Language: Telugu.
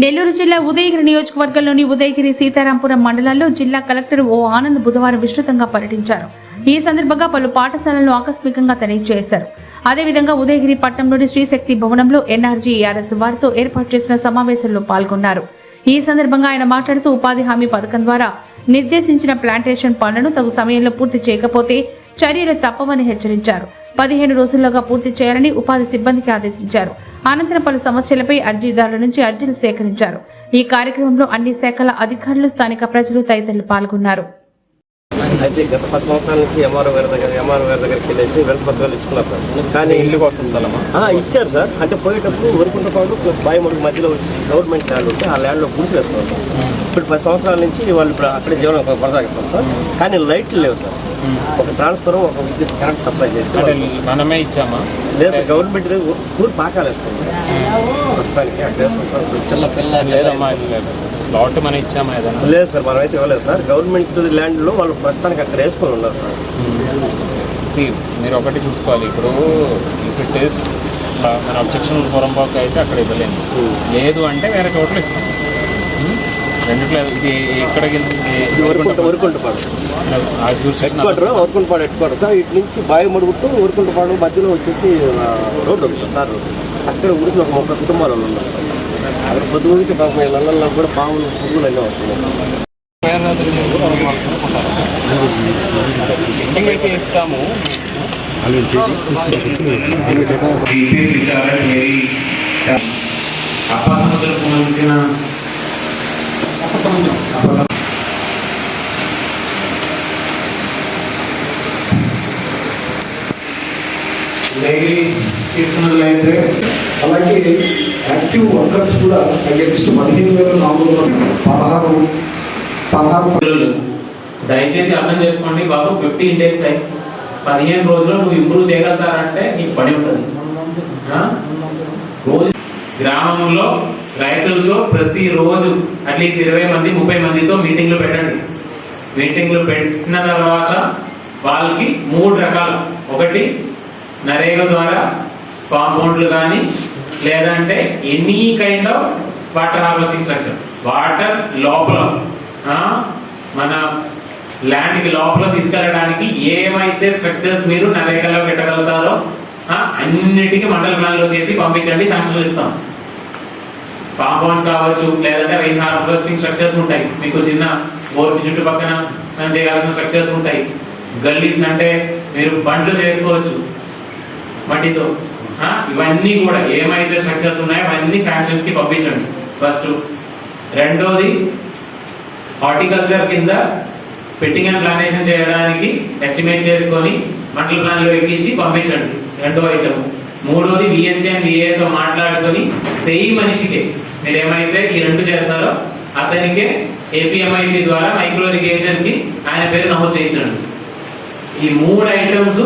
నెల్లూరు జిల్లా ఉదయగిరి నియోజకవర్గంలోని ఉదయగిరి సీతారాంపురం మండలాల్లో జిల్లా కలెక్టర్ ఓ ఆనంద్ బుధవారం విస్తృతంగా పర్యటించారు. ఈ సందర్భంగా పలు పాఠశాలలను ఆకస్మికంగా తనిఖీ చేశారు. అదేవిధంగా ఉదయగిరి పట్టణంలోని శ్రీశక్తి భవనంలో ఎన్ఆర్జీఆర్ఎస్ వారితో ఏర్పాటు చేసిన సమావేశంలో పాల్గొన్నారు. ఈ సందర్భంగా ఆయన మాట్లాడుతూ ఉపాధి హామీ పథకం ద్వారా నిర్దేశించిన ప్లాంటేషన్ పనులను తగు సమయంలో పూర్తి చేయకపోతే చర్యలు తప్పవని హెచ్చరించారు. పదిహేను రోజుల్లోగా పూర్తి చేయాలని ఉపాధి సిబ్బందికి ఆదేశించారు. అనంతరం పలు సమస్యలపై అర్జీదారుల నుంచి అర్జీలు సేకరించారు. ఈ కార్యక్రమంలో అన్ని శాఖల అధికారులు స్థానిక ప్రజలు తదితరులు పాల్గొన్నారు. అయితే గత పది సంవత్సరాల నుంచి ఎంఆర్ఓ గారి దగ్గర ఎంఆర్ఓ గారి దగ్గరికి వెళ్ళేసి వెంట పత్రాలు ఇచ్చుకున్నారు సార్. కానీ ఇల్లు కోసం ఇచ్చారు సార్. అంటే పోయేటప్పుడు వరకుంట పాడు ప్లస్ బాయమడుగు మధ్యలో వచ్చేసి గవర్నమెంట్ ల్యాండ్ ఉంటే ఆ ల్యాండ్లో గుడిసి వేసుకున్నారు సార్. ఇప్పుడు పది సంవత్సరాల నుంచి వాళ్ళు ఇప్పుడు అక్కడే జీవనం కొనసాగిస్తారు సార్. కానీ లైట్లు లేవు సార్. ఒక ట్రాన్స్ఫర్ ఒక విద్యుత్ కరెంట్ సప్లై చేస్తే మనమే ఇచ్చామా? లేదు సార్ గవర్నమెంట్ ఊరు- ఊరు పాకాలు వేసుకుంటారు ప్రస్తుతానికి సార్ చిన్న పిల్ల లేదమ్మా లేదు. ప్లాట్ మనం ఇచ్చామా ఏదైనా? లేదు సార్ మనం అయితే ఇవ్వలేదు సార్. గవర్నమెంట్ ల్యాండ్లో వాళ్ళు ప్రస్తుతానికి అక్కడ వేసుకొని ఉన్నారు సార్. మీరు ఒకటి చూసుకోవాలి. ఇప్పుడు ఇఫ్ ఇట్ మన అబ్జెక్షన్ పొరంపాకు అయితే అక్కడ ఇవ్వలేము. లేదు అంటే వేరే చోట్ల ఇస్తాం? రెండిట్లో ఇది వరకుంట Varakuntapadu head quarter Varakuntapadu head quarter. Sir ఇటు నుంచి బావిమడుగుట్టు వరకుంటపాడు మధ్యలో వచ్చేసి రోడ్డు ఉంది సార్ తార్ అక్కడ గుడిసి ఒక ముప్పై కుటుంబాలు ఉన్నారు సార్. అక్కడ పొద్దుగురికి పాపం ఇళ్ళల్లో కూడా పాములు పురుగులు అన్నీ వస్తున్నాయి సార్. ఇస్తాము అప్పసముద్రకు సంబంధించిన డైలీ తీసుకున్నట్లయితే అలాగే యాక్టివ్ వర్కర్స్ కూడా అగేన్స్ట్ పదిహేను వేల నాలుగు వందల పదహారు పదహారు దయచేసి అర్థం చేసుకోండి బాబు ఫిఫ్టీన్ డేస్ టైం పదిహేను రోజులు నువ్వు ఇంప్రూవ్ చేయగలుగుతారంటే నీకు పని ఉంటుంది? రోజు గ్రామంలో రైతులతో ప్రతి రోజు అట్లీస్ట్ ఇరవై మంది ముప్పై మందితో మీటింగ్లు పెట్టండి. మీటింగ్లు పెట్టిన తర్వాత వాళ్ళకి మూడు రకాలు. ఒకటి నరేగా ద్వారా కాంపౌండ్లు కానీ లేదంటే any kind of water harvesting structure water లోపల మన ల్యాండ్కి లోపల తీసుకెళ్ళడానికి ఏమైతే స్ట్రక్చర్స్ మీరు నరేగాలో పెట్టగలుగుతారో అన్నిటికీ మండల ప్లాన్లో చేసి పంపించండి శాంక్షన్ ఇస్తాం. కాంపౌండ్స్ కావచ్చు లేదంటే రెయిన్ హార్వెస్టింగ్ స్ట్రక్చర్స్ ఉంటాయి. మీకు చిన్న బోర్డు చుట్టుపక్కన చేయాల్సిన స్ట్రక్చర్స్ ఉంటాయి. గల్లీస్ అంటే మీరు బండ్లు చేసుకోవచ్చు. మట్టితో ఇవన్నీ కూడా ఏమైతే స్ట్రక్చర్స్ ఉన్నాయో అవన్నీ శాంక్షన్స్కి పంపించండి. ఫస్ట్ రెండోది హార్టికల్చర్ కింద పెట్టింగ్ అండ్ ప్లానేషన్ చేయడానికి ఎస్టిమేట్ చేసుకొని మండల ప్లాన్లో ఎక్కించి పంపించండి. రెండో ఐటమ్ మూడోది విఎన్సీ అండ్ విఏతో మాట్లాడుకొని సెయి మనిషికి. మీరు ఏమైతే ఈ రెండు చేస్తారో అతనికే ఏపీఎంఐపి ద్వారా మైక్రో ఇరిగేషన్కి ఆయన పేరు నమోదు చేయించండి. ఈ మూడు ఐటమ్స్